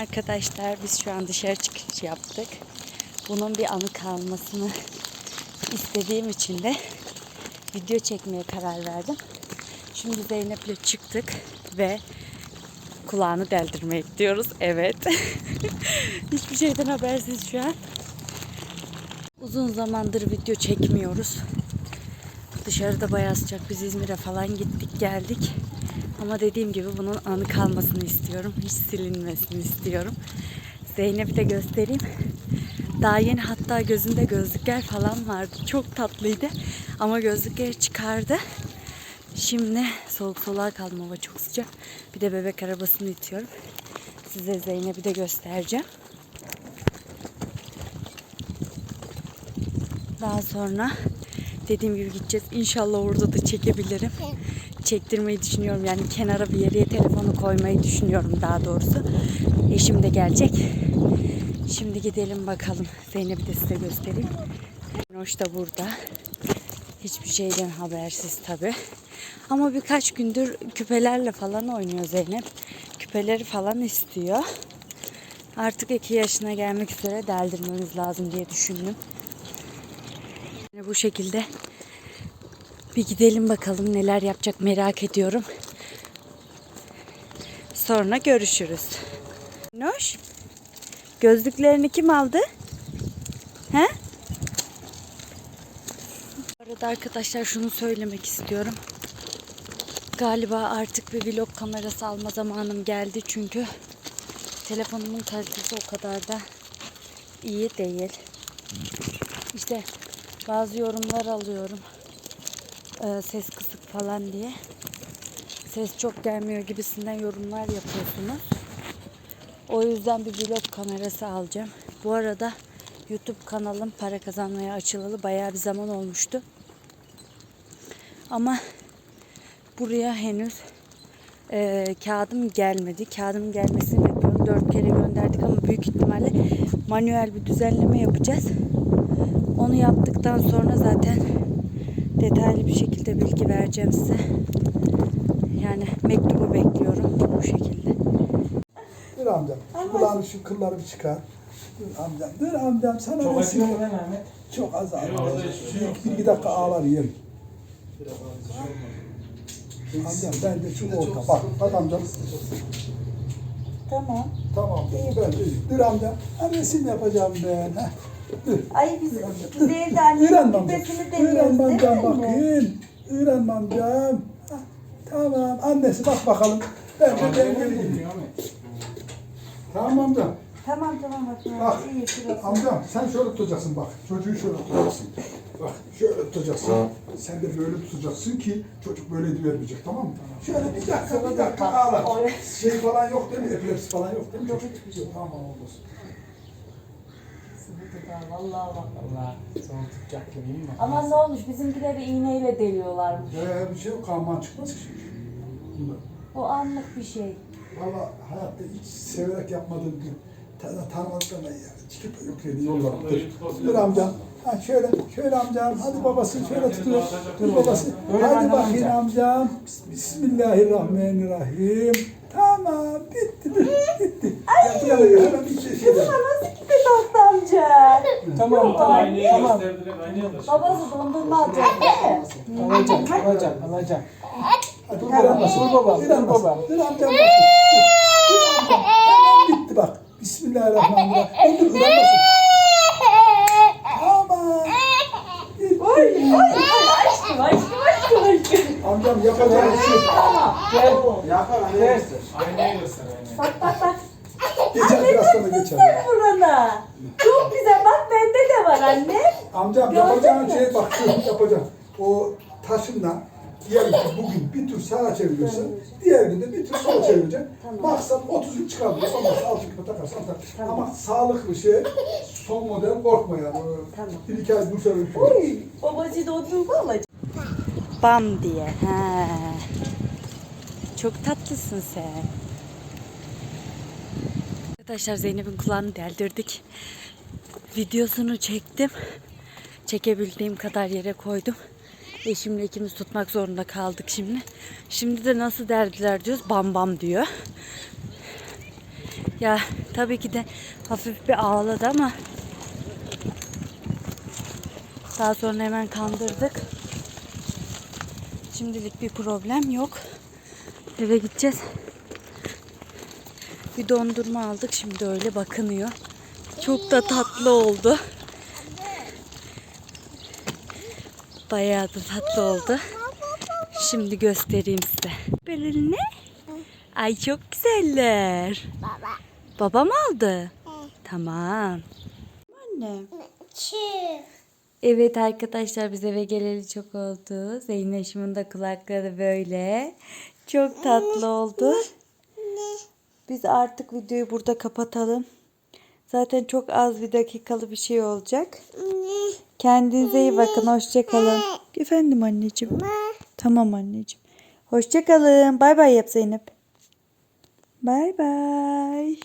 arkadaşlar. Biz şu an dışarı çıkış yaptık. Bunun bir anı kalmasını istediğim için de video çekmeye karar verdim. Şimdi Zeynep'le çıktık ve kulağını deldirmeye gidiyoruz. Evet. Hiçbir şeyden habersiz şu an. Uzun zamandır video çekmiyoruz. Dışarıda bayağı sıcak. Biz İzmir'e falan gittik geldik. Ama dediğim gibi bunun anı kalmasını istiyorum. Hiç silinmesini istiyorum. Zeynep'i de göstereyim. Daha yeni hatta gözünde gözlükler falan vardı. Çok tatlıydı. Ama gözlükleri çıkardı. Şimdi soğuk soluğa kaldım hava çok sıcak. Bir de bebek arabasını itiyorum. Size Zeynep'i de göstereceğim. Daha sonra dediğim gibi gideceğiz. İnşallah orada da çekebilirim. Çektirmeyi düşünüyorum. Yani kenara bir yere telefonu koymayı düşünüyorum daha doğrusu. Eşim de gelecek. Şimdi gidelim bakalım. Zeynep'i de size göstereyim. Hoş da burada. Hiçbir şeyden habersiz tabi. Ama birkaç gündür küpelerle falan oynuyor Zeynep. Küpeleri falan istiyor. Artık iki yaşına gelmek üzere deldirmemiz lazım diye düşündüm. Yani bu şekilde bir gidelim bakalım neler yapacak merak ediyorum. Sonra görüşürüz. Noş. Gözlüklerini kim aldı? He? Bu arada arkadaşlar şunu söylemek istiyorum. Galiba artık bir vlog kamerası alma zamanım geldi çünkü telefonumun kalitesi o kadar da iyi değil. İşte bazı yorumlar alıyorum. Ee, ses kısık falan diye. Ses çok gelmiyor gibisinden yorumlar yapıyorsunuz. O yüzden bir vlog kamerası alacağım. Bu arada YouTube kanalım para kazanmaya açılalı bayağı bir zaman olmuştu. Ama buraya henüz e, kağıdım gelmedi. Kağıdım gelmesini yapıyorum. Dört kere gönderdik ama büyük ihtimalle manuel bir düzenleme yapacağız. Onu yaptıktan sonra zaten detaylı bir şekilde bilgi vereceğim size. Yani mektubu bekliyorum bu şekilde. Dur amcam. Kulağını şu kılları bir çıkar. Dur amcam. Dur amcam sana Çok acıyor mu lan Ahmet? Çok az şey yok. Bir, bir iki dakika ağlar yerim. Olmadı. Amcam ben de şu orta. Bak bak amcam. Tamam. Tamam. Ben de. Dur amcam. Ha, resim yapacağım ben. Heh. Ay biz, biz evde annemin küpesini deniyoruz değil mi? bakayım. Öğren amcam. Tamam. Annesi bak bakalım. Ben de Tamam, ben Ahmet. Tamam amcam. Tamam tamam. Bak. İyi şurası. Amcam sen şöyle tutacaksın bak. Çocuğu şöyle tutacaksın. Bak şöyle tutacaksın. Sen de böyle tutacaksın ki çocuk böyle vermeyecek tamam mı? Şöyle bir dakika bir dakika ağla. Şey falan yok değil mi? Epilepsi falan yok değil mi? Yok hiçbir şey. Tamam Vallahi bak. Allah sana tutacak gibi değil mi? Ama ne olmuş bizimkileri iğneyle deliyorlarmış. Ee, bir şey yok. Kanman çıkmaz ki şimdi. O anlık bir şey. Valla hayatta hiç severek yapmadığım bir ta- tanımadıklarına ya. Çıkıp yok yani yollar. Dur. Dur amcam. Ha şöyle, şöyle amcam. Hadi babası şöyle tutuyor. Dur babası. Öyle Hadi bakayım amca. amcam. Bismillahirrahmanirrahim. Tamam, bitti, bitti. Ay. Ya, ya, hemen bir şey, şey tatlı amca? Tamam tamam Aynayı tamam. Babası dondurma alacak değil mi? Alacağım alacağım alacağım. Hadi Dur baba, dur baba, Dur baba. Dur amcam. bitti bak. Bismillahirrahmanirrahim. Dur, dur, uğraşmasın. Tamam. Bitti. Aşkım aşkım aşkım aşkım. Amcam şey. Gel. Yapar Gel. Aynayı göster. Bak bak bak. Geçer biraz sonra geçer. Burana. Çok güzel bak bende de var anne. Amcam Gördün yapacağın mü? şey bak şu yapacağım. O taşından diyelim ki bugün bir tur sağa çeviriyorsun, diğer günde bir tur sola çevireceksin. Maksat 30 gün ondan sonra altı küpe takarsan tak. Ama sağlıklı şey, son model korkma yani. Tamam. Bir iki ay dur sonra şey. Uy, babacı dondurma alacak. Bam diye. He. Çok tatlısın sen. Arkadaşlar Zeynep'in kulağını deldirdik. Videosunu çektim. Çekebildiğim kadar yere koydum. Eşimle ikimiz tutmak zorunda kaldık şimdi. Şimdi de nasıl derdiler diyoruz. Bam bam diyor. Ya tabii ki de hafif bir ağladı ama daha sonra hemen kandırdık. Şimdilik bir problem yok. Eve gideceğiz. Bir dondurma aldık. Şimdi öyle bakınıyor. Çok da tatlı oldu. Bayağı da tatlı oldu. Şimdi göstereyim size. Böyle ne? Ay çok güzeller. Baba. Babam aldı. Tamam. Anne. Evet arkadaşlar biz eve geleli çok oldu. Zeyneşimin de kulakları böyle. Çok tatlı oldu. Biz artık videoyu burada kapatalım. Zaten çok az bir dakikalı bir şey olacak. Kendinize iyi bakın. Hoşçakalın. Efendim anneciğim. Tamam anneciğim. Hoşçakalın. Bay bay yap Zeynep. Bay bay.